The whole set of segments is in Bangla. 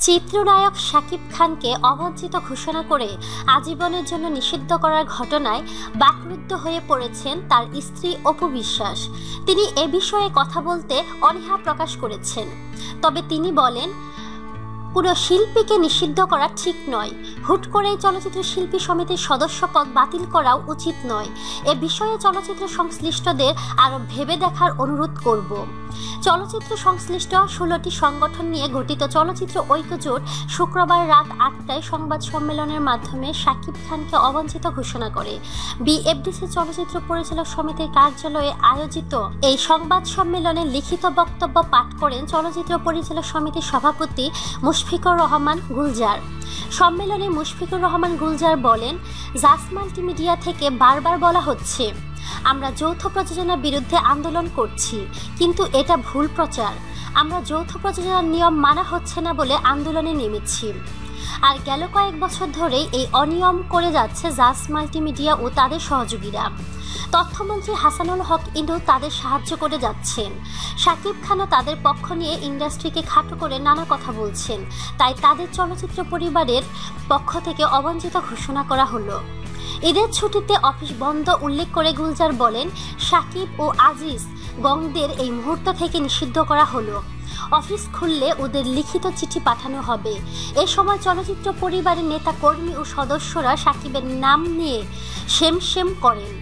চিত্রনায়ক শাকিব খানকে অবাঞ্ছিত ঘোষণা করে আজীবনের জন্য নিষিদ্ধ করার ঘটনায় বাকরুদ্ধ হয়ে পড়েছেন তার স্ত্রী অপু বিশ্বাস। তিনি এ বিষয়ে কথা বলতে অনীহা প্রকাশ করেছেন। তবে তিনি বলেন পুরো শিল্পীকে নিষিদ্ধ করা ঠিক নয়। হুট করেই চলচ্চিত্র শিল্পী সমিতির সদস্য পদ বাতিল করাও উচিত নয়। এ বিষয়ে চলচ্চিত্র সংশ্লিষ্টদের আরও ভেবে দেখার অনুরোধ করব। চলচ্চিত্র সংশ্লিষ্ট ষোলোটি সংগঠন নিয়ে গঠিত চলচ্চিত্র ঐক্যজোট শুক্রবার রাত আটটায় সংবাদ সম্মেলনের মাধ্যমে শাকিব খানকে অবাঞ্ছিত ঘোষণা করে। বিএফডিসি চলচ্চিত্র পরিচালক সমিতির কার্যালয়ে আয়োজিত এই সংবাদ সম্মেলনে লিখিত বক্তব্য পাঠ করেন চলচ্চিত্র পরিচালক সমিতির সভাপতি মুশফিকুর রহমান গুলজার। সম্মেলনে মুশফিকুর রহমান গুলজার বলেন জাস মাল্টিমিডিয়া থেকে বারবার বলা হচ্ছে, আমরা যৌথ প্রযোজনার বিরুদ্ধে আন্দোলন করছি, কিন্তু এটা ভুল প্রচার। আমরা যৌথ প্রযোজনার নিয়ম মানা হচ্ছে না বলে আন্দোলনে নেমেছি। আর গেল কয়েক বছর ধরেই এই অনিয়ম করে যাচ্ছে জাস মাল্টিমিডিয়া ও তাদের সহযোগীরা। তথ্যমন্ত্রী হাসানুল হক ইন্দু তাদের সাহায্য করে যাচ্ছেন। শাকিব খানও তাদের পক্ষ নিয়ে ইন্ডাস্ট্রিকে খাটো করে নানা কথা বলছেন। তাই তাদের চলচ্চিত্র পরিবারের পক্ষ থেকে অবাঞ্ছিত ঘোষণা করা হলো। ঈদের ছুটিতে অফিস বন্ধ উল্লেখ করে গুলজার বলেন, সাকিব ও আজিজ গংদের এই মুহূর্ত থেকে নিষিদ্ধ করা হলো। অফিস খুললে ওদের লিখিত চিঠি পাঠানো হবে। এ সময় চলচ্চিত্র পরিবারের নেতা কর্মী ও সদস্যরা সাকিবের নাম নিয়ে সেম করেন।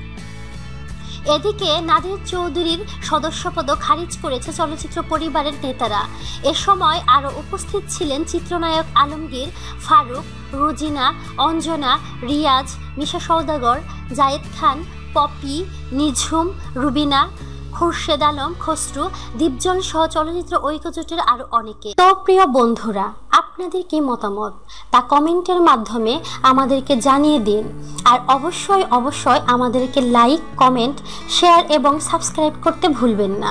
এদিকে নাদির চৌধুরীর সদস্যপদ খারিজ করেছে চলচ্চিত্র পরিবারের নেতারা। এ সময় আরও উপস্থিত ছিলেন চিত্রনায়ক আলমগীর, ফারুক, রুজিনা, অঞ্জনা, রিয়াজ, মিশা সৌদাগর জায়েদ খান, পপি, নিঝুম, রুবিনা খুরশেদ আলম, খসরু, দীপজল সহ চলচ্চিত্র ঐক্যজোটের আরও অনেকে। তো প্রিয় বন্ধুরা, আপনাদের কি মতামত? তা কমেন্টের মাধ্যমে আমাদেরকে জানিয়ে দিন। আর অবশ্যই অবশ্যই আমাদেরকে লাইক, কমেন্ট, শেয়ার এবং সাবস্ক্রাইব করতে ভুলবেন না।